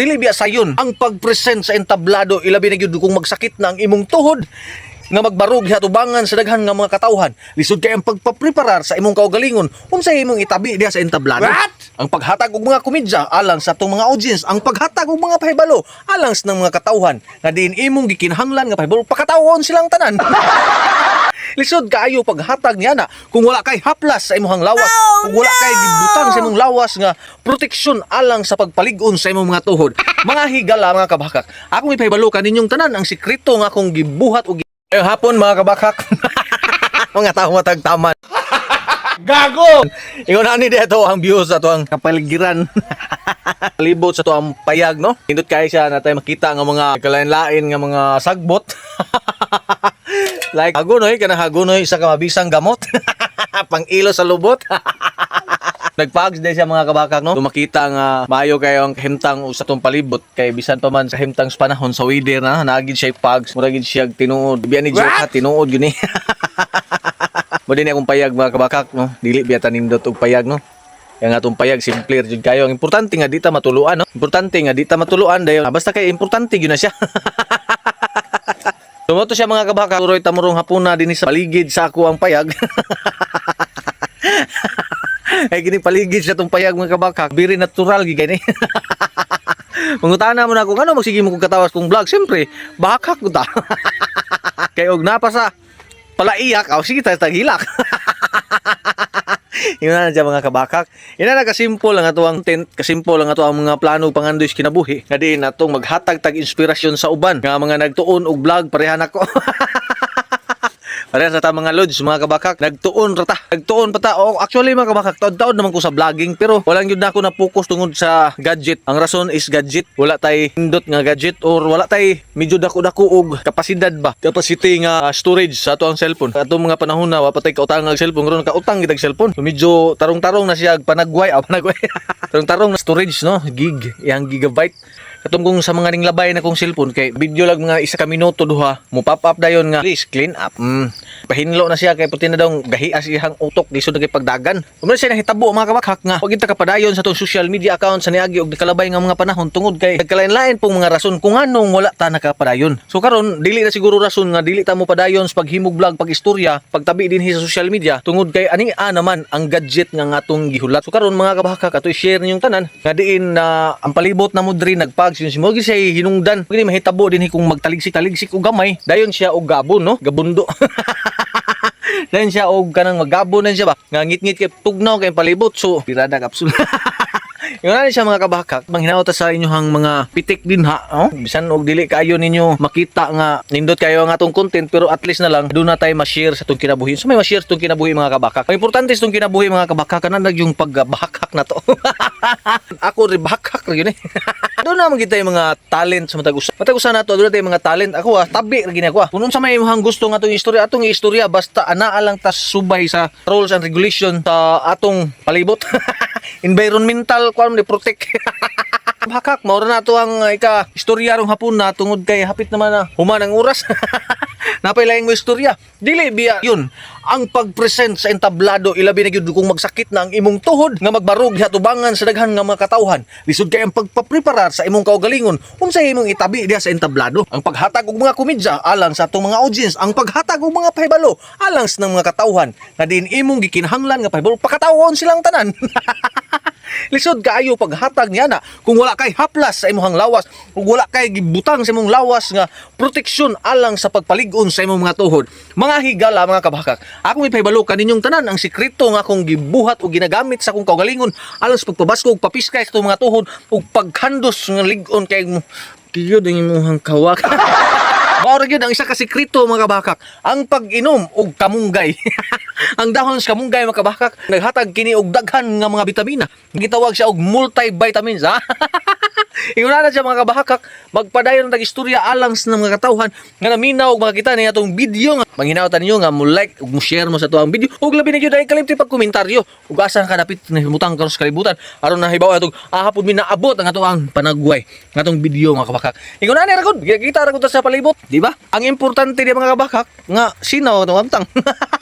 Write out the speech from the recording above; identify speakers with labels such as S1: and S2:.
S1: dili biya sayon ang pagpresent sa entablado. Ilabi na gyud kung magsakit na ang imong tuhod nga magbarog hatubangan sa daghan nga mga katawhan. Lisod kay ang pagpapreparar sa imong kaugalingon. Unsay imong itabi diha sa entablado?
S2: What?
S1: ang paghatag og mga komedya alang sa atong mga audience. Ang paghatag og mga pahibalo alang sa mga katawhan. Nga diin imong gikinahanglan nga pahibalo. Pakatawon silang tanan Lisod kaayo paghatag niya na kung wala kay haplas sa imong lawas, kung wala kay gibutang sa imong lawas nga proteksyon alang sa pagpalig-on sa imong mga tuhod. Mga higala mga kabakak. Akong ipahibalo kaninyong tanan ang sikreto nga akong gibuhat og Ngayong hapon mga kabakak. mga tao matagtaman.
S2: Gago!
S1: Ingon ani dito ang views sa to ang kapaligiran. Libot sa to ang payag no. Hindot kay siya natay makita nga mga kalain-lain nga mga sagbot. Like hagunoy kana hagunoy sa kamabisang gamot. Pang ilo sa lubot. Nagpags din siya mga kabakak no. Tumakita nga maayo kayo ang kahimtang sa tong palibot kay bisan pa man sa himtang panahon sa weather na naagid siya pags, muragid siya tinuod. Biya ni Joke
S2: What?
S1: tinuod yun eh. Mo din akong payag mga kabakak no. Dili biya tanindot og payag no. Kaya nga itong payag, simple jud kayo. Ang importante nga di ta matuluan, no? Importante nga di ta matuluan dayon. Ah, basta kay importante yun na siya. Tumoto siya mga kabaka, turoy tamurong hapuna din sa paligid sa ako ang payag. Ay gini paligid sa tong payag mga kabaka, very natural gi gani. Mangutana mo na kung ano magsige mo kung katawas kong vlog. Siyempre, bakak ko ta. Kay og napasa palaiyak, aw sige ta tagilak. Yun na dyan mga kabakak. Yun na kasimple lang ato ang tent, kasimple lang ato ang mga plano pangandoy kinabuhi. Nga din atong maghatag tag inspirasyon sa uban. Nga mga nagtuon og vlog parehan ako. Pareha sa ta mga lods, mga kabakak, nagtuon rata. Nagtuon pa ta. Oh, actually mga kabakak, taon-taon naman ko sa vlogging pero walang yun na ako na focus tungod sa gadget. Ang rason is gadget. Wala tay hindot nga gadget or wala tay medyo dako-dako og kapasidad ba. Capacity nga ah, storage sa ato ang cellphone. Ato mga panahon na wapatay kautang ang cellphone, karon kautang gitag cellphone. So, medyo tarong-tarong na siya panagway, ah, panagway. tarong-tarong na storage no, gig, yang gigabyte. Katong kung sa mga ning labay na kong cellphone kay video lang mga isa ka minuto duha mo pop up dayon nga please clean up. Mm. Pahinlo na siya kay puti na daw gahi as ihang utok lisod na kay pagdagan. Umano siya nahitabo mga kabakak nga pag kita kapadayon sa tong social media account sa niagi og kalabay nga mga panahon tungod kay nagkalain-lain pong mga rason kung anong wala ta nakapadayon. So karon dili na siguro rason nga dili ta mo padayon sa paghimog vlog pagistorya pagtabi din sa social media tungod kay ani a naman ang gadget nga ngatong gihulat. So karon mga kabakak ato share ninyong tanan nga diin na ang palibot na mo diri nagpag yun si Mogi siya hinungdan. Pwede mahitabo din kung magtaligsik-taligsik og gamay. Dayon siya og gabon no, gabundo. Dayon siya og kanang magabonan siya ba. Nga ngit-ngit kay tugnaw kay palibot so pirada kapsul. Yung ano siya mga kabakak, manghinao ta sa inyohang mga pitik din ha. Oh? Bisan og dili kayo ninyo makita nga nindot kayo ang atong content pero at least na lang doon na tayo ma-share sa itong kinabuhi. So may ma-share sa itong kinabuhi mga kabakak. Ang importante sa itong kinabuhi mga kabakak kanang yung pagbakak na to. Ako rin bakak rin yun eh. Doon na magita yung mga talent sa matag-usa. Matag-usa na to, doon na mga talent. Ako ah, tabi rin ako ah. Kung sa may imong gusto nga itong istorya, atong istorya basta anaa lang tas subay sa rules and regulation sa atong palibot. Environmental kwan ni protect. Hakak, maura na to ang uh, ika istorya rong hapon na tungod kay hapit naman na human ang oras. Napay laing mo istorya. Dili biya yun. Ang pagpresent sa entablado ilabi na gyud kung magsakit na ang imong tuhod nga magbarog hatubangan sa daghan nga mga katawhan. Lisod kay ang pagpapreparar sa imong kaugalingon unsay imong itabi diha sa entablado. Ang paghatag og mga komedya alang sa atong mga audience, ang paghatag og mga pahibalo alang sa mga katawhan na din imong gikinahanglan nga pahibalo pakatawon silang tanan. Lisod kaayo paghatag niya na kung wala kay haplas sa imong lawas, kung wala kay gibutang sa imong lawas nga proteksyon alang sa pagpalig-on sa imong mga tuhod. Mga higala mga kabakak, akong ipahibalo kaninyong tanan ang sikreto nga akong gibuhat o ginagamit sa akong kaugalingon alang sa pagpabasko ug papiskay sa mga tuhod ug paghandos nga lig-on kay mo Tiyo din imong kawak. Maura gyud ang isa ka sikreto mga kabakak, ang pag-inom og kamunggay. ang dahon sa kamunggay mga kabakak naghatag kini og daghan nga mga bitamina. Gitawag siya og multivitamins ha. Ingon na siya mga kabahakak, magpadayon ng istorya alang sa mga katawhan nga naminaw og makita niya atong video nga manghinaw ta ninyo nga mo like ug mo share mo sa tuang video ug labi na gyud ay kalimti pag komentaryo ug asa ka dapit na himutang karon sa kalibutan aron na hibaw atong ahapon mi naabot ang atong panagway nga atong video mga kabakak. Ingon na ra gud, kita ra sa palibot, di ba? Ang importante di mga kabakak nga sinaw atong amtang.